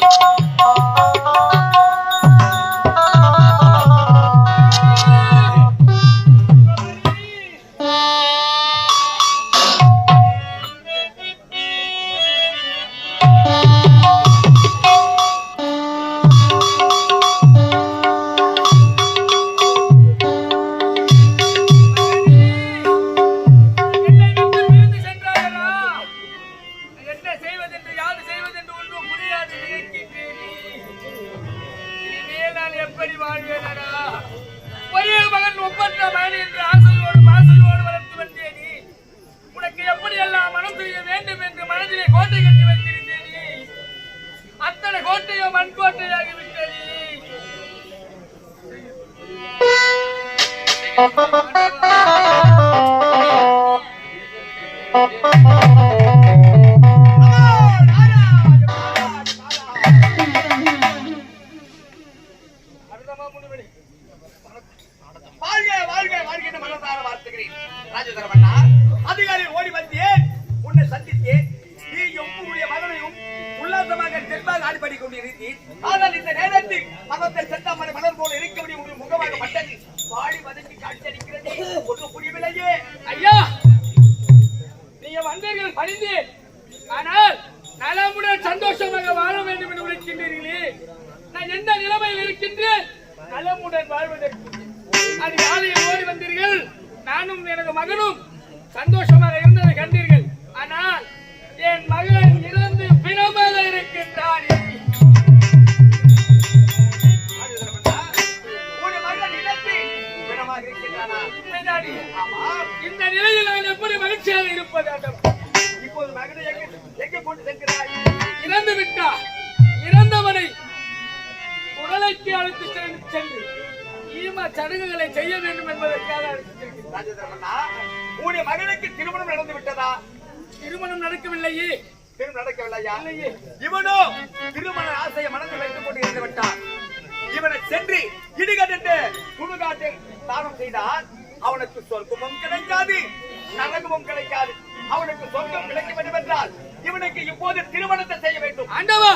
you எப்படி வாழ்வேனடா? ஒரே மகன் ஒப்பற்ற மகன் என்று ஆசையோடு பாசையோடு வளர்த்து வந்தேனே. உனக்கு எப்படியெல்லாம் மனம் செய்ய வேண்டும் என்று மனதிலே கோட்டை கட்டி வைத்திருந்தேனே. அத்தனை கோட்டையோ மண் கோட்டையாகி அருதமா வாழ்த்துகிறேன் ராஜதரமண்ணா அதிகாரி ஓடி வந்தேன். உன்னை சந்தித்தேன். நீயும் உன்னுடைய மகனையும் உல்லாசமாக தென்பாக ஆடிப்படி கொண்டிருந்தீர் ஆனால் இந்த நேரத்தில் மகத்தை செந்தாமரை மலர் போல இருக்கக்கூடிய உங்கள் முகமாக பட்டது வாடி வதங்கி காட்சியளிக்கிறது ஒன்றும் புரியவில்லையே. ஐயா நீங்க வந்தீர்கள் பணிந்தேன் ஆனால் நலமுடன் சந்தோஷமாக வாழ வேண்டும் என்று உழைக்கின்றீர்களே. நான் எந்த நிலைமையில் இருக்கின்றேன்? நலமுடன் வாழ்வதற்கு. அது காலையில் ஓடி வந்தீர்கள்? நானும் எனது மகனும் சந்தோஷமாக இருந்ததை கண்டீர்கள். ஆனால் என் மகன் இறந்து பிணமாக இருக்கின்றான்? ராஜதரமண்ணா ஆமாம். இந்த நிலையில் நான் எப்படி மகிழ்ச்சியாக இருப்பது இப்போது மகனை எங்கே எங்கே கொண்டு செல்கிறாய்? இறந்து விட்டார் இறந்தவனை உடலைக்கு அழைத்து சென்று- சென்று ஈம சடங்குகளை செய்ய வேண்டும் என்பதற்காக ராஜதரமண்ணா உன்னுடைய மகனுக்கு திருமணம் நடந்து விட்டதா? திருமணம் நடக்கவில்லையே. திருமணம் நடக்கவில்லையா? இவனோ திருமண ஆசையை மனதில் வைத்துக் கொண்டு இருந்து விட்டான். இவனை சென்று இடிகட்டு சுடுகாட்டை தானம் செய்தால் அவனுக்கு சொர்க்கமும் கிடைக்காது நரகமும் கிடைக்காது. அவனுக்கு சொர்க்கம் கிடைக்க வேண்டும் என்றால் இவனுக்கு இப்போது திருமணத்தை செய்ய வேண்டும். ஆண்டவா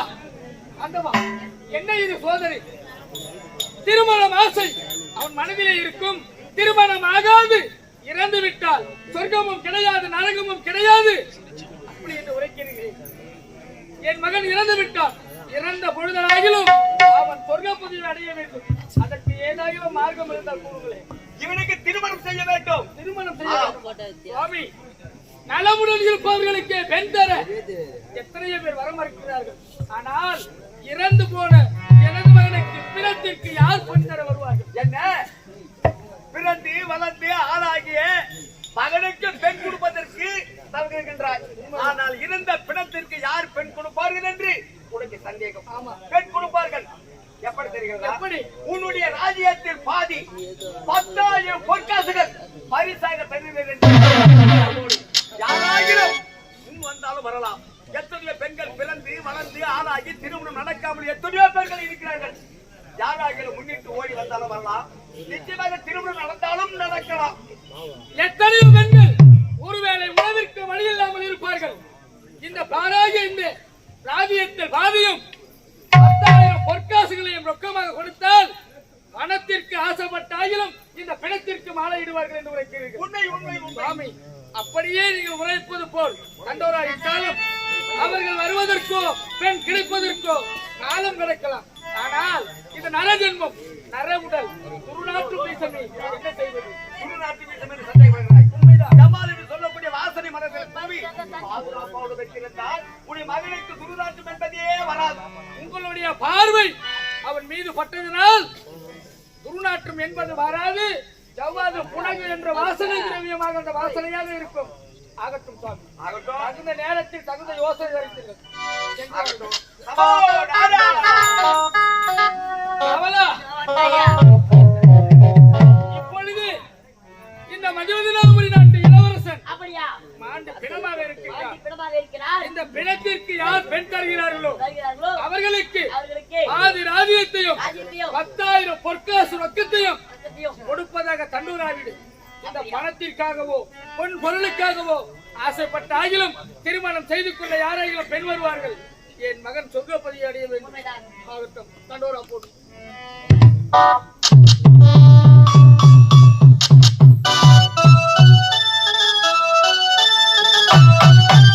ஆண்டவா என்ன இது சோதனை? திருமணம் ஆசை. அவன் மனதிலே இருக்கும். திருமணம் ஆகாது. இறந்து விட்டால் சொர்க்கமும் கிடையாது நரகமும் கிடையாது. அப்படி என்று உரைக்கிறீர்கள். என் மகன் இறந்து விட்டான். இறந்த பொழுதாகிலும் அவன் சொர்க்க பதிவு அடைய வேண்டும். அதற்கு ஏதாகிலும் மார்க்கம் இருந்தால் கூறுங்களேன் இவனுக்கு திருமணம் செய்ய வேண்டும். திருமணம் செய்ய வேண்டும். சுவாமி நலமுடன் இருப்பவர்களுக்கு பெண் தர. எத்தனையோ பேர் வர மறுக்கிறார்கள் ஆனால் இறந்து போன எனது மகனுக்கு பிறத்திற்கு யார் பெண் தர வருவார்கள்? என்ன? வளர்ந்து ஆளாகிய மகனுக்கு பெண் கொடுப்பதற்கு தகுகின்றாய் ஆனால் இருந்த பிணத்திற்கு யார் பெண் கொடுப்பார்கள் என்று உனக்கு சந்தேகம். பெண் கொடுப்பார்கள். எப்படி தெரிகிறதா? எப்படி? உன்னுடைய ராஜ்யத்தில் பாதி பத்தாயிரம் பொற்காசுகள் பரிசாக தருகிறேன் யாராகிலும் முன் வந்தாலும் வரலாம். எத்தனையோ பெண்கள் பிறந்து வளர்ந்து ஆளாகி திருமணம் நடக்காமல் எத்தனையோ பெண்கள் இருக்கிறார்கள். யாராகிலும் முன்னிட்டு ஓடி வந்தாலும் வரலாம். நிச்சயமாக திருமணம் நடந்தாலும் நடக்கலாம். எத்தனையோ பெண்கள் ஒருவேளை உணவிற்கு வழி இல்லாமல் இருப்பார்கள். இந்த பாராகிய இந்த ராஜ்யத்தில் பாதியும் பத்தாயிரம் பொற்காசுகளையும் ரொக்கமாக கொடுத்தால் பணத்திற்கு ஆசைப்பட்டாயிலும் இந்த பிணத்திற்கு மாலையிடுவார்கள் என்று உரைக்கிறீர்கள். உண்மை உண்மை. சுவாமி அப்படியே நீங்கள் உரைப்பது போல் கண்டோராயிட்டாலும் அவர்கள் வருவதற்கோ பெண் கிடைப்பதற்கோ காலம் கிடைக்கலாம். ஆனால் இது நரஜென்மம் நரவுடல் குருநாட்டு பேசமே. என்ன செய்வது குருநாட்டு வீசம் என்று சந்தேகப்படுகிறாய் உண்மைதான். ஜமால் என்று சொல்லக்கூடிய வாசனை மனதில் தவி. பாதுகாப்போடு வைத்திருந்தால் உன்னுடைய மகனுக்கு குருநாட்டம் என்பதே வராது. உங்களுடைய பார்வை அவன் மீது பட்டதினால் துருநாற்றம் என்பது வராது. ஜவ்வாது புனகு என்ற வாசனை திரவியமாக அந்த வாசனையாக இருக்கும். ஆகட்டும் சுவாமி. ஆகட்டும். தகுந்த நேரத்தில் தகுந்த யோசனை. அவளா இப்பொழுது இந்த மதுவதினாபுரி நாட்டு இளவரசன் அப்படியா? மாண்டு பிணமாக இருக்கிறார். இந்த பிணத்திற்கு யார் பெண் தருகிறார்களோ? அவர்களுக்கு ஆதி ராஜ்யத்தையும் பத்தாயிரம் பொற்காசு ரொக்கத்தையும் கொடுப்பதாக தண்டூராவிடு இந்த பணத்திற்காகவோ பொன் பொருளுக்காகவோ ஆசைப்பட்ட ஆகிலும் திருமணம் செய்து கொள்ள யாராகிலும் பெண் வருவார்கள். என் மகன் சொர்க்கப்பதி அடைய வேண்டும். ஆகட்டும் தண்டோரா போடு.